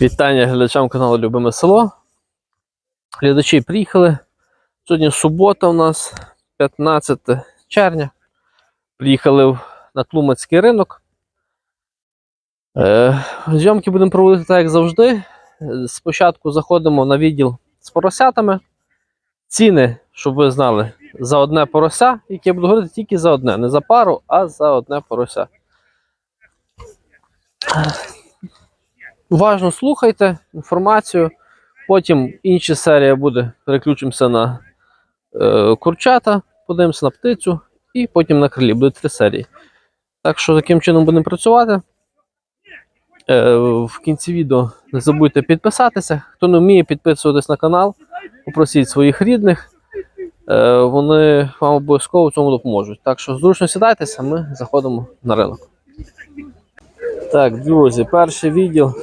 Вітання глядачам каналу Любиме село. Глядачі приїхали. Сьогодні субота у нас 15 червня. Приїхали на Тлумацький ринок. Е, зйомки будемо проводити так, як завжди. Спочатку заходимо на відділ з поросятами. Ціни, щоб ви знали, за одне порося, яке я буду говорити тільки за одне. Не за пару, а за одне порося. Уважно слухайте інформацію. Потім інша серія буде. Переключимося на е, курчата, подивимося на птицю, і потім на крилі. Буде три серії. Так що таким чином будемо працювати. Е, в кінці відео не забудьте підписатися. Хто не вміє підписуватись на канал, попросіть своїх рідних. Е, вони вам обов'язково в цьому допоможуть. Так що зручно сідайтеся, ми заходимо на ринок. Так, друзі, перший відділ.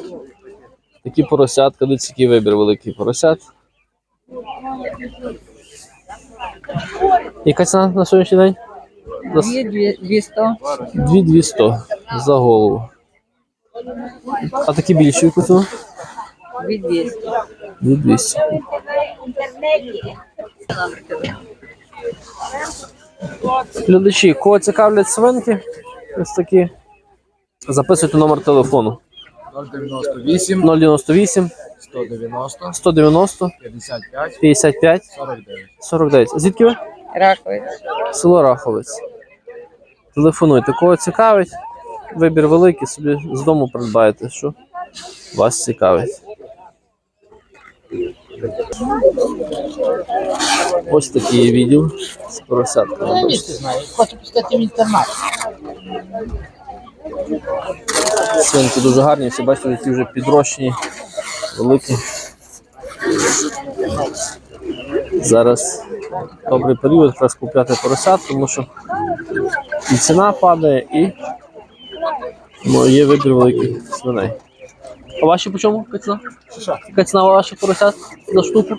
Такі поросятка, дивіться, який вибір великий поросят. Яка ціна на сьогоднішній день? За с- Дві дві- 200, 2200 за голову. А такі більші яку ціну? дві 200. 2200. Глядачі, кого цікавлять свинки, ось такі. Записуйте номер телефону 098 098 190 190 55 55 49. 49. Звідки ви? Раковець. Село Раховець. Телефонуйте, кого цікавить. Вибір великий, собі з дому придбаєте, що вас цікавить. Ось такий є відділ з поросятками. Хочу пускати в інтернет. Свинки дуже гарні, всі бачите, які вже підрощені, великі. Зараз добрий період якраз купляти поросят, тому що і ціна падає, і ну, є вибір великих свиней. А ваші по чому? Яка ціна? Яка ціна ваших поросят за штуку?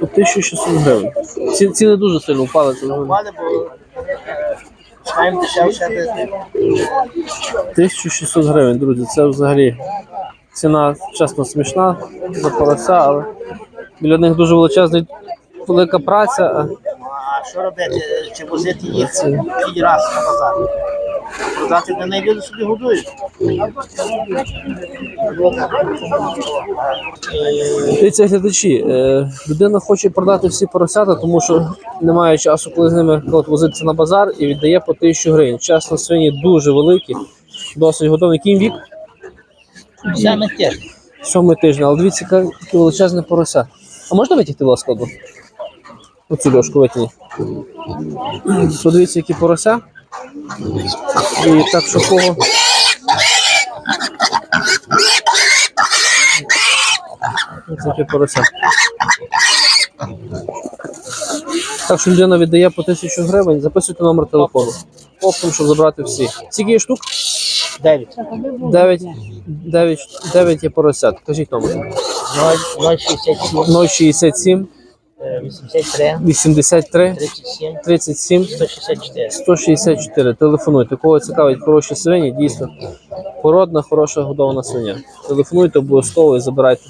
По 1600 гривень. Ці, ціни дуже сильно впали. це нормально. Мали, бо маємо дешевше десь. 1600 гривень, друзі, це взагалі ціна, чесно, смішна за порося, але біля них дуже величезна велика праця. а що робити? Чи возити їх раз на базар? Продати неї люди собі годують. Дивіться, глядачі, е, людина хоче продати всі поросята, тому що немає часу, коли з ними возитися на базар і віддає по 1000 гривень. Чесно, свині дуже великі, досить готові. Який вік? Сьомий тиждень, але дивіться, яке яке величезне порося. А можна витягти, будь ласка, одну? Оцю дошку витягніть. Подивіться, які порося. І так, що кого. Ось таке порося. Так що людина віддає по 1000 гривень, записуйте номер телефону. Оптом, щоб забрати всі. Скільки є штук? Дев'ять. 9, 9, 9 є поросят. Кажіть номер. 0,67, 067 е, 83, 83 37, 37 164. 164. Телефонуйте. Кого цікавить хороші свині, дійсно породна, хороша годована свиня. Телефонуйте обов'язково і забирайте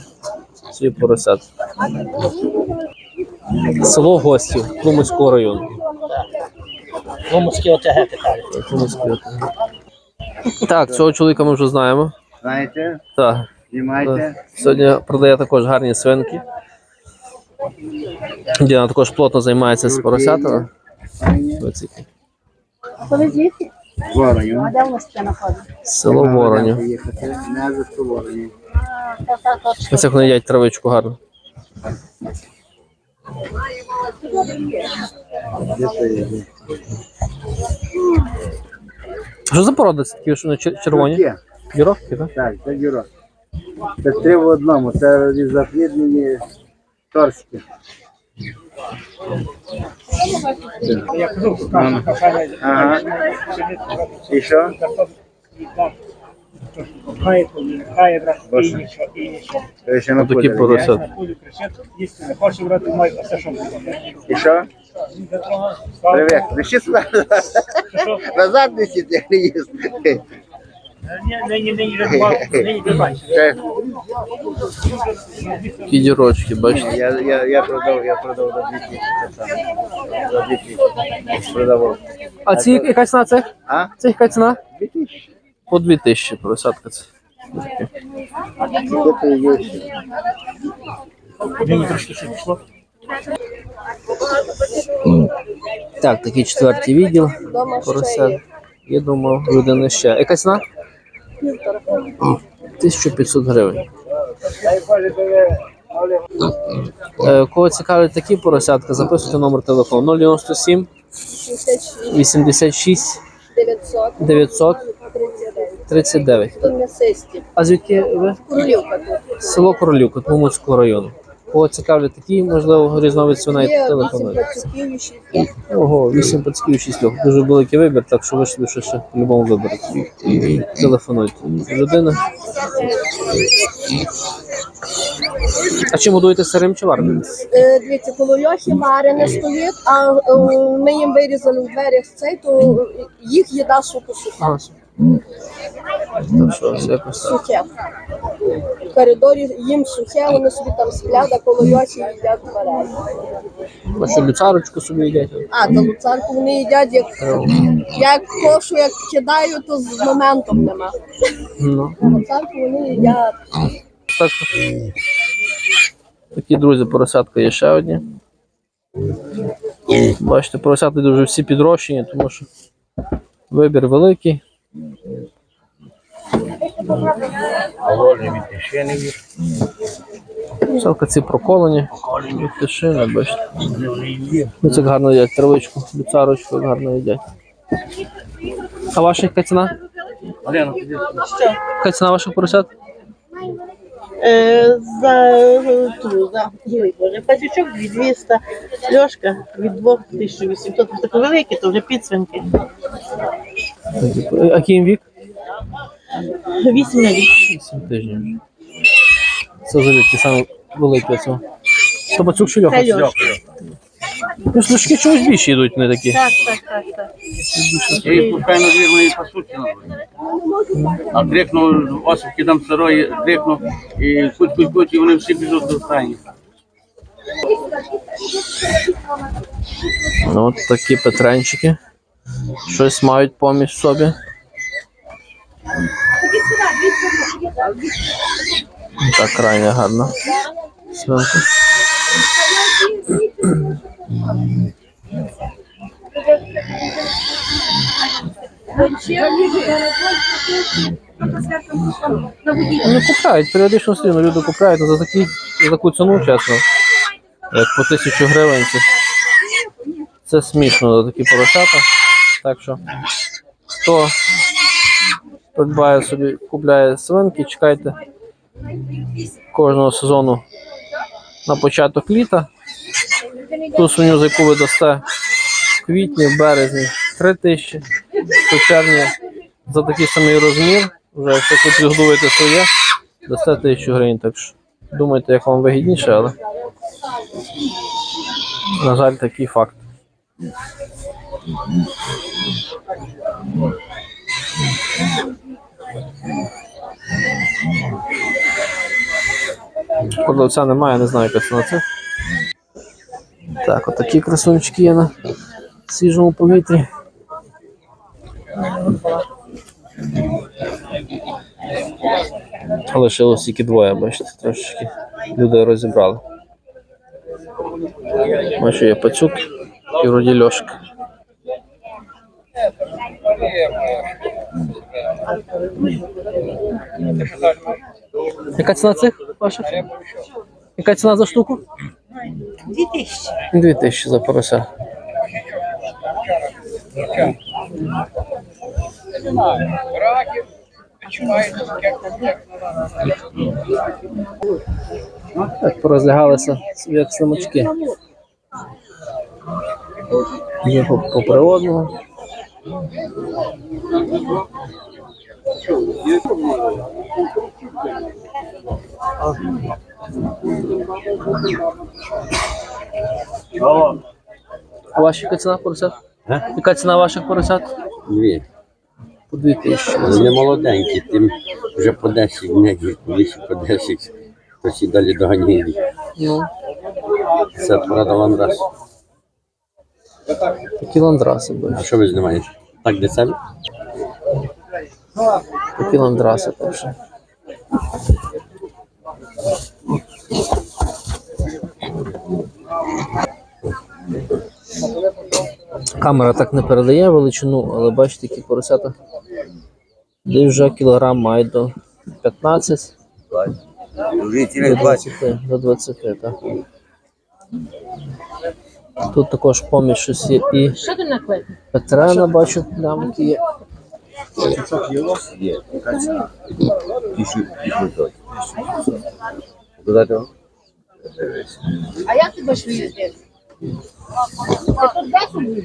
свій поросят. Село Гостів Тлумацького району. Ломуцькі ОТГ район. Так, цього чоловіка ми вже знаємо. Знаєте, Так. знімайте. Сьогодні продає також гарні свинки. Діана також плотно займається з поросятами. Коли звідки? Вороню. А де у вас це знаходиться? Село Вороню. Вони їдять травичку гарно. Це? Що за порода це такі, що вони червоні? Є. Віровки, так? Так, це дюро. Це три в одному. Це від запліднені торські. Ага. І що? Хай, хай і Боже. нічого, і нічого. Ви ще поросят. Не хочу брати, маю все, що буде. І що? Привіт. Лиши сюди. Назад несіть, як не їсти. Такі дірочки, бачите. Я, я, я продав, я продав за 2000 це саме. За 2000 продавав. А ці яка ціна цих? А? Це яка ціна? 2000. По 2000 поросятка це. Це є трошки ще пішло. Так, такий четвертий відділ. Поросят. Я думав, людина ще. Яка ціна? 1500 гривень. Е, Кого цікавлять такі поросятка, записуйте номер телефону 097 86 900 900 39. Тут. А звідки ви? Королівка. Село Королівка, Тлумацького району. Кого цікавлять такі, можливо, різновид свиней Є 8 телефонуйте. пацюків і 6 Ого, 8 пацьків, 6 льох. Дуже великий вибір, так що ви собі ще, ще по-любому виберете. Телефонуйте. Людина. А чим годуєте сирим чи вареним? Е, Дивіться, коло льохи варене стоїть, а е, ми їм вирізали в дверях цей, то їх їда суто сухе. Ага. Так що ось якось так. сухе. В коридорі їм сухе, вони собі там сплять, коло льохи їдять. А що люцарочку собі їдять? А, та луцанку вони їдять, як, як кошу, як кидаю, то з моментом нема. Ну. Луцанку вони їдять. Так. Такі друзі, поросятка є ще одні. Бачите, поросята дуже всі підрощені, тому що вибір великий. Поросятка ці проколені. Від тишини, бачите. Ну, це гарно їдять травичку, люцарочку гарно їдять. А ваша яка ціна? Яка ціна ваших поросят? Е, за ту, за боже, пасічок 2200, льошка від 2800. Це такі великі, то вже підсвинки. А який їм вік? 8 на рік. 8 тижнів. Це взагалі ті самі великі оце. То бацюк чи льоха? Це. Ну, служки чогось більше йдуть, не такі. Так, так, так, так. Я їх пускаю на двір, вони їх пасуть. А дрикнув, осипки там сирої, дрикнув, і куть, куть, куть, і вони всі біжуть до стайні. Ну, от такі петренчики. Щось мають поміж собі. Так, крайне гарно. Свинка. Ну, купляють, періодично все люди купляють ну, за, такі, за таку ціну, чесно. Як по тисячу гривень. Це, це смішно за такі поросята. Так що, хто придбає собі, купляє свинки, чекайте кожного сезону на початок літа. Ту свиню, за яку ви дасте в квітні, в березні 3 тисячі, в червні за такий самий розмір, вже якщо ви підгодуєте своє, дасте тисячу гривень. Так що думайте, як вам вигідніше, але на жаль, такий факт. Продавця немає, не знаю, яка ціна це. Так, отакі красунчики є на свіжому повітрі. Лишилось тільки двоє, бачите, трошечки люди розібрали. Бачу, є пацюк і вроді льошка. Яка ціна цих ваших? Яка ціна за штуку? 2000. Дві тисячі за порося. Так, порозлягалися як слимачки. Є по, по яка ціна поросят? Яка ціна ваших поросят? Дві. по 2000. Але не молоденькі, тим вже по 10 днів, колись по 10, хтось і далі доганяє. Ну, Це порада вам раз. Такі ландраси А що ви знімаєте? Так дешеві? Такі ландраси теж. Камера так не передає величину, але бачите, які поросята. Десь вже кілограм мають до 15 до 20, до 20 так. Тут також поміж щось є і? Петрена, бачу, плямки є. А як ти тут 10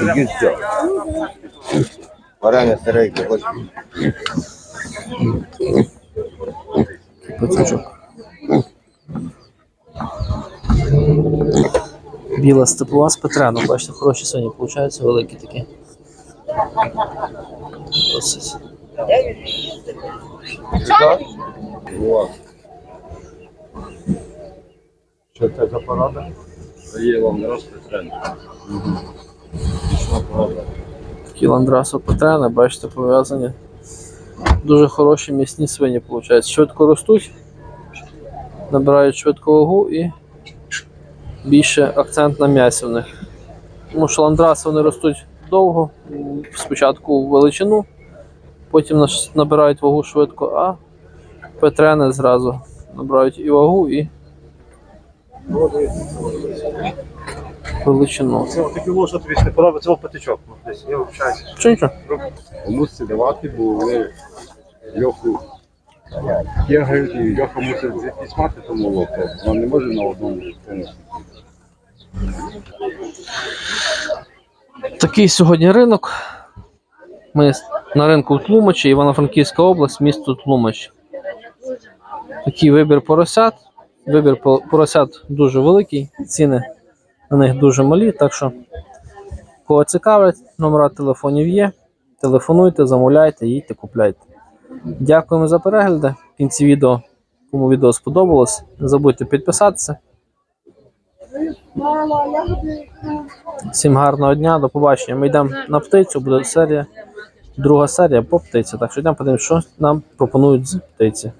днів? Варення стареньке, хоч Пацючок. Біла степова з Петреном, бачите, хороші сьогодні виходять, великі такі. Досить. Що це за порада? Є вам тренд. Такі ландрасо Петрена, бачите, пов'язані. Дуже хороші м'ясні свині, виходить. Швидко ростуть, набирають швидку вагу і більше акцент на м'ясі в них. Тому що ландраси вони ростуть довго, спочатку в величину, потім набирають вагу швидко, а петрени зразу набирають і вагу, і величину. Це такі лошадь тобі не подобається, це патичок. Ну, десь, я вивчаюся. Що нічого? Мусите давати, бо вони льоху бігають і льоха мусить звідкись мати тому локу. Вона не може на одному цьому. Такий сьогодні ринок. Ми на ринку в Тлумачі, Івано-Франківська область, місто Тлумач. Такий вибір поросят. Вибір поросят дуже великий, ціни на них дуже малі. Так що, кого цікавить, номера телефонів є. Телефонуйте, замовляйте, їдьте, купляйте. Дякуємо за перегляди. В кінці відео, кому відео сподобалось, не забудьте підписатися. Всім гарного дня, до побачення. Ми йдемо на птицю, буде серія, друга серія по птиці. Так що йдемо подивимось, що нам пропонують з птиці.